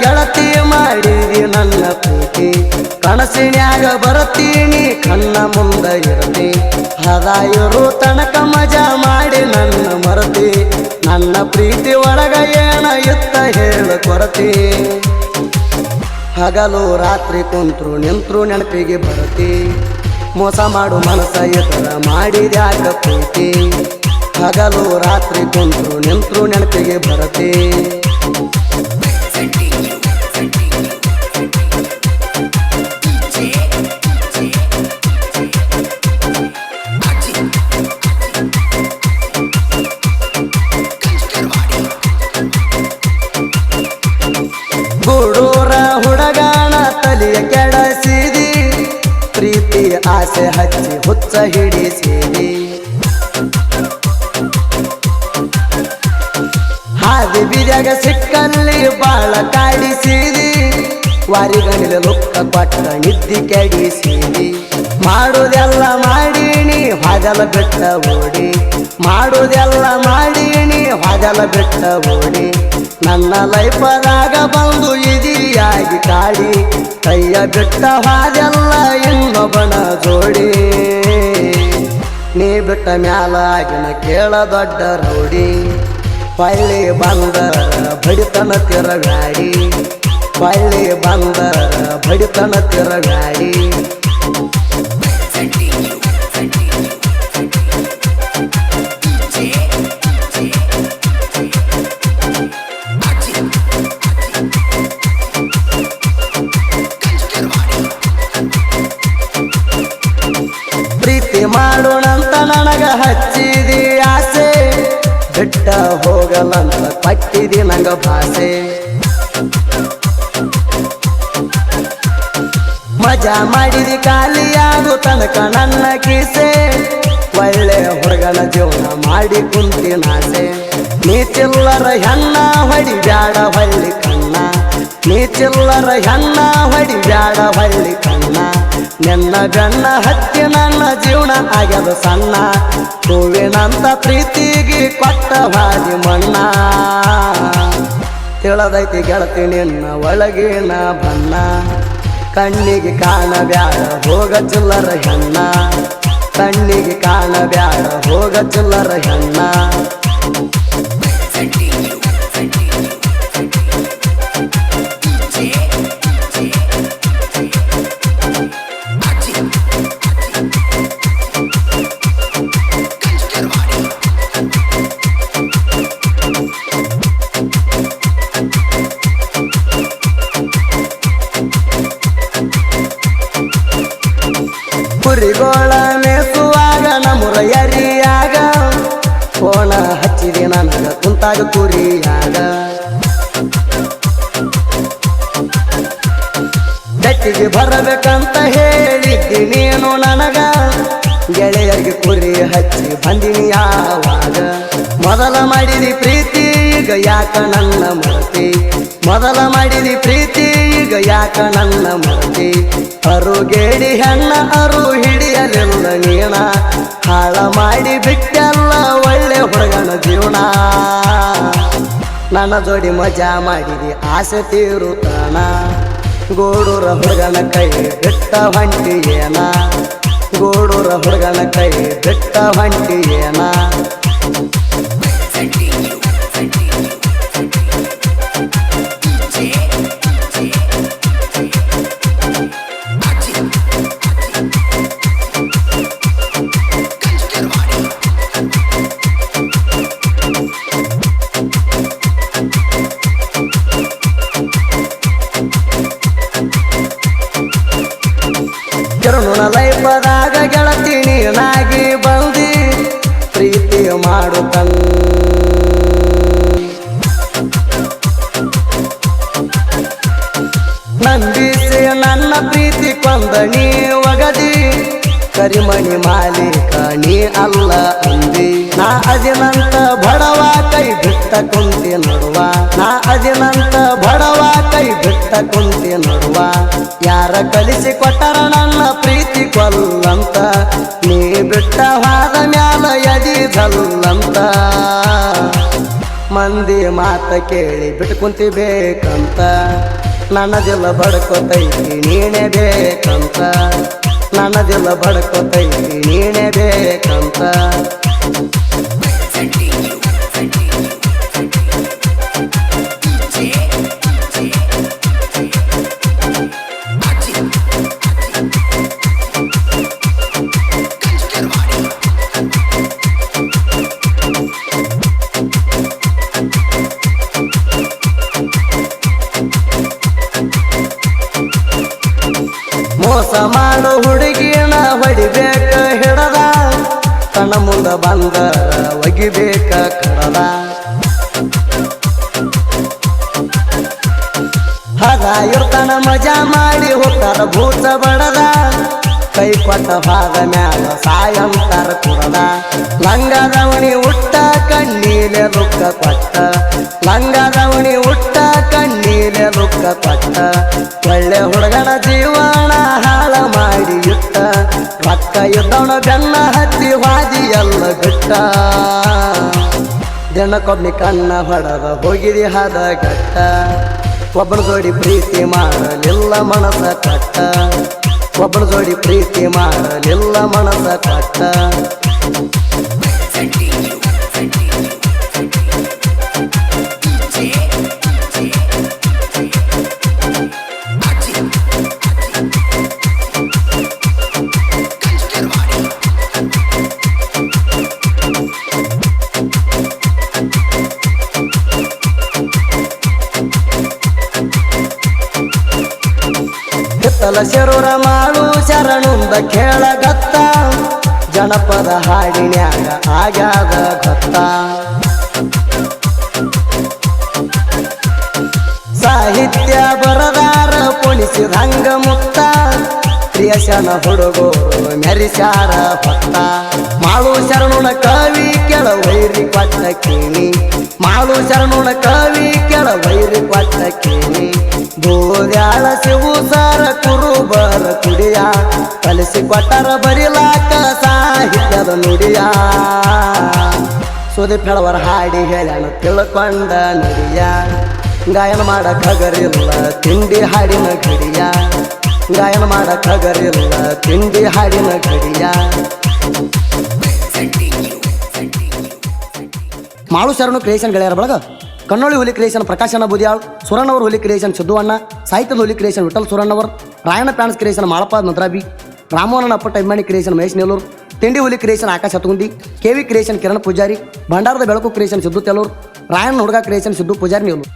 ಗೆಳತಿ ಮಾಡಿದಿ ನನ್ನ ಪ್ರೀತಿ. ಕನಸಿನ್ಯಾಗ ಬರತೀನಿ ಕಣ್ಣ ಮುಂದ ಇರಲಿ. ಹದಾಯರು ತನಕ ಮಜಾ ಮಾಡಿ ನನ್ನ ಮರತಿ. ನನ್ನ ಪ್ರೀತಿ ಒಳಗ ಏನ ಇತ್ತ ಹೇಳ ಕೊರತಿ. ಹಗಲು ರಾತ್ರಿ ಕುಂತ್ರು ನಿಂತ್ರು ನೆನಪಿಗೆ ಬರತಿ. ಮೋಸ ಮಾಡು ಮನಸ ಮಾಡಿ ಮಾಡಿದ್ಯಾಕ ಪ್ರೀತಿ. ಹಗಲು ರಾತ್ರಿ ಕುಂತ್ರು ನಿಂತ್ರು ನೆನಪಿಗೆ ಬರತಿ. ಆಸೆ ಹಚ್ಚಿ ಹುಚ್ಚ ಹಿಡಿಸಿರಿ. ಹಾದಿ ಬೀದ್ಯಾಗ ಸಿಕ್ಕಲ್ಲಿ ಬಾಳ ಕಾಡಿಸಿರಿ. ವಾರಿಗಣಿಲ ಲುಕ್ಕ ಕೊಟ್ಟ ನಿದ್ದಿ ಕೆಡಿಸಿರಿ. ಮಾಡುವುದೆಲ್ಲ ಮಾಡೀನಿ ಹಾದಲ ಬೆಟ್ಟ ಓಡಿ. ಮಾಡೋದೆಲ್ಲ ಮಾಡೀನಿ ಹಾದಲ ಬಿಟ್ಟ ಓಡಿ ನನ್ನ ಲೈಫದಾಗ ಬಂದು ಇದಿಯಾಗಿ ಕಾಡಿ ಕೈಯ ಬಿಟ್ಟ ಹಾಗೆಲ್ಲ ಇನ್ನೊಬ್ಬನ ಜೋಡಿ. ನೀ ಬಿಟ್ಟ ಮ್ಯಾಲ ಆಗಿನ ಕೇಳ ದೊಡ್ಡ ರೌಡಿ. ಪಳ್ಳಿ ಬಂದರ ಬಡಿತನ ತಿರಗಾಡಿ. ಪಳ್ಳಿ ಬಂದರ ಬಡಿತನ ತಿರಗಾಡಿ. ಮಾಡೋಣಂತ ನನಗ ಹಚ್ಚಿದಿ ಆಸೆ. ಬಿಟ್ಟ ಹೋಗಲಂತ ಪಟ್ಟಿದಿ ನಂಗ ಭಾಸೆ. ಮಜಾ ಮಾಡಿದಿ ಖಾಲಿಯಾಗು ತನಕ ನನ್ನ ಕೀಸೆ. ಒಳ್ಳೆ ಹುಡುಗನ ಜೀವನ ಮಾಡಿ ಕುಂತಿನಾಸೆ ನೀ ಚಿಲ್ಲರ ಹೆಣ್ಣ, ಹೊಡಿ ಬ್ಯಾಡ ಹೊಳ್ಳಿ ಕಣ್ಣ. ನೀ ಚಿಲ್ಲರ ಹೆಣ್ಣ, ಹೊಡಿ ಬ್ಯಾಡ ಹೊಳ್ಳಿ ಕಣ್ಣ. ನಿನ್ನ ಗಣ್ಣ ಹತ್ತಿ ನನ್ನ ಜೀವನ ಆಗ್ಯದ ಸಣ್ಣ. ಹೂವಿನಂತ ಪ್ರೀತಿಗೆ ಕೊಟ್ಟ ಹಾದಿ ಮಣ್ಣ. ತಿಳದೈತಿ ಗೆಳತಿ, ನಿನ್ನ ಒಳಗಿನ ಬಣ್ಣ. ಕಣ್ಣಿಗೆ ಕಾಣಬ್ಯಾಡ, ಹೋಗ ಚಿಲ್ಲರ ಹೆಣ್ಣ. ಕಣ್ಣಿಗೆ ಕಾಣಬ್ಯಾಡ, ಹೋಗ ಚಿಲ್ಲರ ಹೆಣ್ಣ. ಕುಂತಾಗ ಕುರಿಯಾಗ ಬೆಟ್ಟಿಗೆ ಬರಬೇಕಂತ ಹೇಳಿದ್ದಿ ನೀನು ನನಗ. ಗೆಳೆಯರಿಗೆ ಕುರಿ ಹಚ್ಚಿ ಬಂದಿನಿ ಯಾವಾಗ. ಮೊದಲ ಮಾಡಿದಿ ಪ್ರೀತಿ, ಈಗ ಯಾಕ ನನ್ನ ಮರತಿ? ಮೊದಲ ಮಾಡಿದಿ ಪ್ರೀತಿ ಈಗ ಯಾಕ ನನ್ನ ಮಂದಿ ಅರುಗೇಡಿ ಹೆಣ್ಣ ಅರು ಹಿಡಿಯಲೆಲ್ಲ ನೀಣ. ಹಾಳ ಮಾಡಿ ಬಿಟ್ಟೆಲ್ಲ ಒಳ್ಳೆ ಹೊರಗಣ ಜೀವನ. ನನ್ನ ಜೋಡಿ ಮಜಾ ಮಾಡಿದಿ, ಆಸೆ ತೀರುತ್ತಾನ. ಗೋಡೂರ ಹುಡುಗನ ಕೈ ಬಿಟ್ಟ ಹೊಂಟಿ ಏನ ಗೋಡೂರ ಹುಡುಗನ ಕೈ ಬಿಟ್ಟ ಹೊಂಟಿ ಏನ ಕಿರುಣ ಲೈಫದಾಗ ಗೆಳತಿ ನೀನಾಗಿ ಬಂದಿ, ಪ್ರೀತಿ ಮಾಡು ಕಣ್ ನಂಬಿಸಿ ನನ್ನ ಪ್ರೀತಿ ಕೊಂದ ನೀ ಒಗದಿ, ಕರಿಮಣಿ ಮಾಲೀಕ ನೀ ಅಲ್ಲ ಅಂದಿ. ನಾ ಅಜಿನಂತ ಬಡವ ಕೈ ಬಿಟ್ಟ ಕುಂತಿ ನಡುವ. ನಾ ಅಜಿನಂತ ಬಡವ ಕೈ ಬಿಟ್ಟ ಕುಂತಿ ನಡುವ. ಯಾರ ಕಲಿಸಿ ಕೊಟ್ಟರ ನನ್ನ ಪ್ರೀತಿ ಕೊಲ್ಲಂತ. ನೀ ಬಿಟ್ಟ ಹಾದ ಮ್ಯಾಲ ಎದಿ ಜಲ್ಲಂತ. ಮಂದಿ ಮಾತ ಕೇಳಿ ಬಿಟ್ಟು ಕುಂತಿಬೇಕಂತ. ನನ್ನದಿಲ್ಲ ಬಡ್ಕೋತೈತಿ ನೀನೇ ಬೇಕಂತ. ನನ್ನದಿಲ್ಲ ಬಡ್ಕೋತೈತಿ ನೀನೇ ಬೇಕಂತ. ಮಾಡೋ ಹುಡುಗಿನ ಹೊಡಿಬೇಕ ಹಿಡದ? ತನ್ನ ಮುಂದ ಬಂದ ಒಗಿಬೇಕ ಕಡದ? ಹದ ಇರ್ತಾನ ಮಜಾ ಮಾಡಿ ಹೋಗ್ತಾರ ಭೂತ ಬಡದ? ಕೈ ಕೊಟ್ಟ ಭಾಗ ಮ್ಯಾಲ ಸಾಯಂತಾರ ಕುಡದ ಲಂಗದವಣಿ ಉಟ್ಟ ಕಣ್ಣೀಲೆ ರುಕ್ಕ ಕೊಟ್ಟ ಲಂಗದವಣಿ ಉಟ್ಟ ಕಣ್ಣೀಲೆ ರುಕ್ಕ ಕೊಟ್ಟ ಒಳ್ಳೆ ಹುಡುಗನ ಜೀವನ ಹಾಳ ಮಾಡಿ ಇಟ್ಟ. ರೊಕ್ಕ ಇದ್ದವನ ಬೆನ್ನ ಹತ್ತಿ ಹಾದಿ ಎಲ್ಲ ಬಿಟ್ಟ. ದಿನಕ್ಕೊಬ್ಬನಿ ಕಣ್ಣ ಹೊಡೆದ ಹೋಗಿದಿ ಹದ ಗಟ್ಟ. ಒಬ್ಬನ ಜೋಡಿ ಪ್ರೀತಿ ಮಾಡಲಿಲ್ಲ ಮನಸ ಕಟ್ಟ. ಒಬ್ಬನ ಜೋಡಿ ಪ್ರೀತಿ ಮಾಡಲಿಲ್ಲ ಮನಸ ಕಟ್ಟ. ಹಿತ್ತಲ ಶರೂರ ಮಾಡು ಶರಣುಂದ ಕೇಳಗತ್ತ. ಜನಪದ ಹಾಡಿನ್ಯಾಗ ಆಗ್ಯಾದ ಗೊತ್ತ ಸಾಹಿತ್ಯ ಬರದಾರ ಪೊಲಿಸಿದ ಮುಕ್ತ ಪ್ರಿಯಶನ ಹುಡುಗರು ಮೆರಿಸ್ಯಾರ ಹೊತ್ತ ಮಾಳು ಶರಣುನ ಕವಿ ಕೆಳ ವೈರಿ ಕೊಟ್ಟ ಕೇಳಿ. ಮಾಳು ಶರಣುನ ಕವಿ ಕೆಳ ವೈರಿ ಕೊಟ್ಟ ಕೇಳಿ. ಗೋದ್ಯಾಳ ಶಿವು ಸಾರ ಕುರುಬರ ಕುಡಿಯ. ಕಲಿಸಿ ಕೊಟ್ಟರ ಬರಿಲಾಕ ಸಾಹಿತ್ಯದ ನುಡಿಯ. ಸುದೀಪ್ ಹೇಳವರ ಹಾಡಿ ಹೇಳ್ಯಾನ ತಿಳ್ಕೊಂಡ ನುಡಿಯ. ಗಾಯನ ಮಾಡ ಹಗರಿಲ್ಲ ತಿಂಡಿ ಹಾಡಿನ ಗಡಿಯ ಗಾಯನ ಮಾಡಕ್ ಹಗರಿಲ್ಲ ತಿಂಡಿ ಹಾಡಿನ ಗಡಿಯ ಮಾಳು ಶರಣು ಕ್ರಿಯೇಷನ್ ಗೆಳೆಯರ ಬಳಗ ಕನ್ನೋಳಿ ಹುಲಿ ಕ್ರಿಯೇಷನ್ ಪ್ರಕಾಶನ ಬುದಿಯಾಳ್ ಸುರಣ್ಣವ್ರ ಹುಲಿ ಕ್ರಿಯೇಷನ್ ಸಿದ್ದು ಅಣ್ಣ ಸಾಹಿತ್ಯದ ಹುಲಿ creation Vittal Suranavar Rayanna fans creation Malappa Madrabi ರಾಮೋಹನ ಅಪ್ಪಟ ಇಮ್ಮಣಿ ಕ್ರಿಯೇಷನ್ ಮಹೇಶ್ ನೆಲ್ಲೂರ್ ತಿಂಡಿ ಹುಲಿ creation Akash Hatgundi KV creation Kiran Pujari ಭಂಡಾರದ ಬೆಳಕು ಕ್ರಿಯೇಷನ್ ಸಿದ್ದು ತೆಲೂರ್ ರಾಯಣ್ಣ ಹುಡುಗ ಕ್ರಿಯೇಷನ್ ಸಿದ್ದು ಪೂಜಾರಿ ನೆಲ್ಲೂರ್